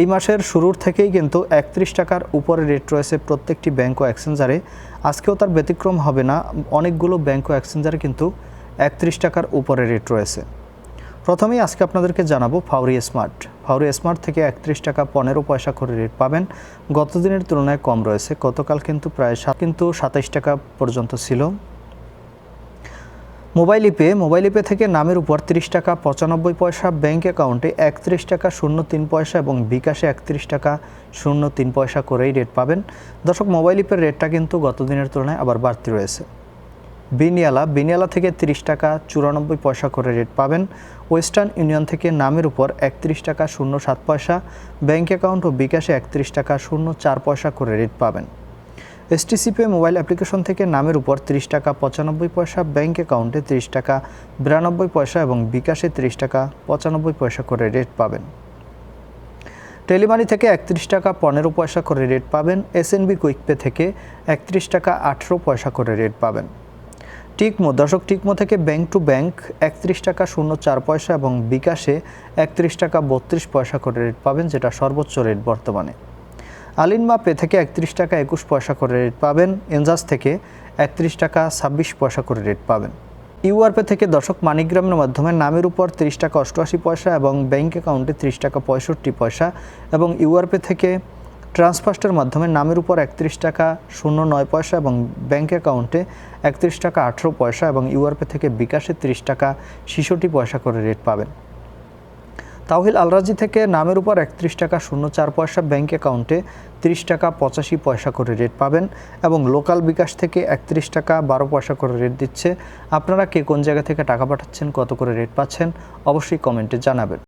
এই মাসের শুরুর থেকেই কিন্তু একত্রিশ টাকার উপরে রেট রয়েছে প্রত্যেকটি ব্যাংক ও এক্সচেঞ্জারে আজকেও তার ব্যতিক্রম হবে না, অনেকগুলো ব্যাংক ও এক্সচেঞ্জারে কিন্তু একত্রিশ টাকার উপরে রেট রয়েছে। প্রথমেই আজকে আপনাদেরকে জানাব ফাউরি স্মার্ট ফাউরি স্মার্ট থেকে একত্রিশ টাকা পনেরো পয়সা করে রেট পাবেন। গত দিনের তুলনায় কম রয়েছে, গতকাল কিন্তু প্রায় কিন্তু সাতাইশ টাকা পর্যন্ত ছিল। মোবাইল ইপে মোবাইল ইপে থেকে নামের উপর তিরিশ টাকা পঁচানব্বই পয়সা, ব্যাংক অ্যাকাউন্টে একত্রিশ টাকা শূন্য তিন পয়সা এবং বিকাশে একত্রিশ টাকা শূন্য তিন পয়সা করেই রেট পাবেন। দর্শক, মোবাইল ইপের রেটটা কিন্তু গত দিনের তুলনায় আবার বাড়তি রয়েছে। বিনিয়ালা বিনিয়ালা থেকে তিরিশ টাকা চুরানব্বই পয়সা করে রেট পাবেন। ওয়েস্টার্ন ইউনিয়ন থেকে নামের উপর একত্রিশ টাকা শূন্য সাত পয়সা ব্যাঙ্ক অ্যাকাউন্ট ও বিকাশে একত্রিশ টাকা শূন্য চার পয়সা করে রেট পাবেন। এসটিসিপে মোবাইল অ্যাপ্লিকেশন থেকে নামের উপর তিরিশ টাকা পঁচানব্বই পয়সা, ব্যাংক অ্যাকাউন্টে তিরিশ টাকা, বিরানব্বই পয়সা এবং বিকাশে তিরিশ টাকা পঁচানব্বই পয়সা করে রেট পাবেন। টেলিমানি থেকে একত্রিশ টাকা পনেরো পয়সা করে রেট পাবেন। এসএনবি কুইকপে থেকে একত্রিশ টাকা আঠেরো পয়সা করে রেট পাবেন। টিকমো, দর্শক টিকমো থেকে ব্যাংক টু ব্যাংক একত্রিশ টাকা শূন্য চার পয়সা এবং বিকাশে একত্রিশ টাকা বত্রিশ পয়সা করে রেট পাবেন, যেটা সর্বোচ্চ রেট বর্তমানে। আলিনমা পে থেকে একত্রিশ টাকা একুশ পয়সা করে রেট পাবেন। এনজাস থেকে একত্রিশ টাকা ছাব্বিশ পয়সা করে রেট পাবেন। ইউআরপে থেকে দর্শক মানিগ্রামের মাধ্যমে নামের উপর তিরিশ টাকা অষ্টআশি পয়সা এবং ব্যাংক অ্যাকাউন্টে তিরিশ টাকা পঁয়ষট্টি পয়সা এবং ইউআরপে থেকে ট্রান্সফার্স্টের মাধ্যমে নামের উপর একত্রিশ টাকা শূন্য নয় পয়সা এবং ব্যাংক অ্যাকাউন্টে একত্রিশ টাকা আঠেরো পয়সা এবং ইউআরপে থেকে বিকাশে তিরিশ টাকা ছেষট্টি পয়সা করে রেট পাবেন। তাওহিল আলরাজি থেকে নামের উপর একত্রিশ টাকা শূন্য চার পয়সা ব্যাংক অ্যাকাউন্টে তিরিশ টাকা পঁচাশি পয়সা করে রেট পাবেন এবং লোকাল বিকাশ থেকে একত্রিশ টাকা বারো পয়সা করে রেট দিচ্ছে। আপনারা কে কোন জায়গা থেকে টাকা পাঠাচ্ছেন, কত করে রেট পাচ্ছেন, অবশ্যই কমেন্টে জানাবেন।